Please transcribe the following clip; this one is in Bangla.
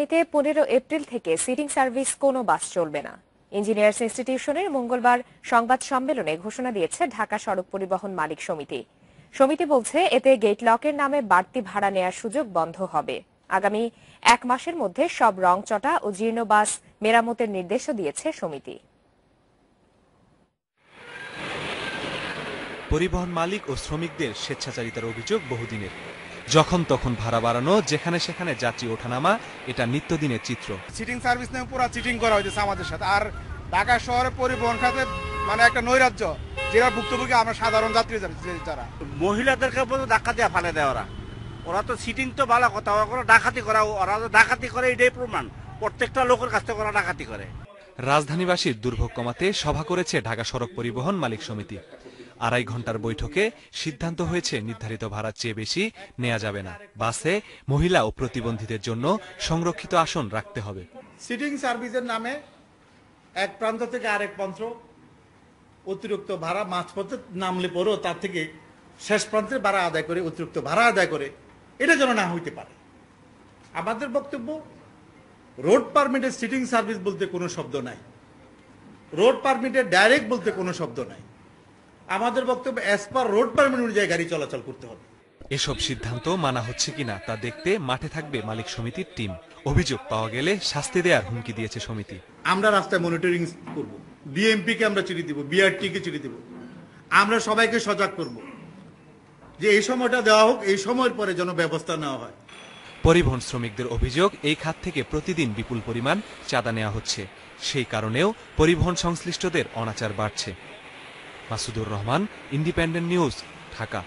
রাজধানীতে পনেরো এপ্রিল থেকে সিটিং সার্ভিস কোনো বাস চলবে না। ইঞ্জিনিয়ার্স ইনস্টিটিউশনের মঙ্গলবার সংবাদ সম্মেলনে ঘোষণা দিয়েছে ঢাকা সড়ক পরিবহন মালিক সমিতি। সমিতি বলছে, এতে গেট লকের নামে বাড়তি ভাড়া নেয়ার সুযোগ বন্ধ হবে। আগামী এক মাসের মধ্যে সব রংচটা ও জীর্ণ বাস মেরামতের নির্দেশও দিয়েছে সমিতি। পরিবহন মালিক ও শ্রমিকদের স্বেচ্ছাচারিতার অভিযোগ বহুদিনের। যখন তখন ভাড়া বাড়ানো যেখানে সেখানে যাত্রী ওঠানামা এটা নিত্যদিনের চিত্র। সিটিং সার্ভিস নিয়ে পুরো চিটিং করা হয়েছে আমাদের সাথে। আর ঢাকা শহরে পরিবহন খাতে মানে একটা নৈরাজ্য যেটা ভুক্তভোগী আমরা সাধারণ যাত্রী যারা- যারা। মহিলাদেরকে বলতে ডাকাতি ফালে দেয় ওরা। ওরা তো সিটিং তো ভালো কথা ওরা কোনো ডাকাতি করা ওরা তো ডাকাতি করে এটাই প্রমাণ। প্রত্যেকটা লোকের কাছ থেকে ওরা ডাকাতি করে। রাজধানীবাসীর দুর্ভোগ কমাতে সভা করেছে ঢাকা সড়ক পরিবহন মালিক সমিতি। আড়াই ঘণ্টার বৈঠকে সিদ্ধান্ত হয়েছে নির্ধারিত ভাড়ার চেয়ে বেশি নেওয়া যাবে না। বাসে মহিলা ও প্রতিবন্ধীদের জন্য সংরক্ষিত আসন রাখতে হবে। সিটিং সার্ভিসের নামে এক প্রান্ত থেকে আরেক প্রান্ত অতিরিক্ত ভাড়া, মাঝপথে নামলে পরেও তার থেকে শেষ প্রান্তে ভাড়া আদায় করে, অতিরিক্ত ভাড়া আদায় করে, এটা যেন না হইতে পারে। আমাদের বক্তব্য রোড পারমিটের সিটিং সার্ভিস বলতে কোনো শব্দ নাই। রোড পারমিটের ডাইরেক্ট বলতে কোনো শব্দ নাই। আমাদের বক্তব্য অ্যাজ পার রোড পারমিট অনুযায়ী গাড়ি চলাচল করতে হবে। এসব সিদ্ধান্ত মানা হচ্ছে কিনা তা দেখতে মাঠে থাকবে মালিক সমিতির টিম। অভিযোগ পাওয়া গেলে শাস্তি দেওয়ার হুমকি দিয়েছে সমিতি। আমরা রাস্তায় মনিটরিং করব। বিএমপি কে আমরা চিঠি দিব বিআরটি কে চিঠি দিব। আমরা সবাইকে সজাগ করব যে এই সময়টা দেওয়া হোক এই সময়ের পরে যেন ব্যবস্থা নেওয়া হয়। পরিবহন শ্রমিকদের অভিযোগ এই খাত থেকে প্রতিদিন বিপুল পরিমাণ চাঁদা নেওয়া হচ্ছে। সেই কারণেও পরিবহন সংশ্লিষ্টদের অনাচার বাড়ছে। Masudur Rahman Independent News Dhaka.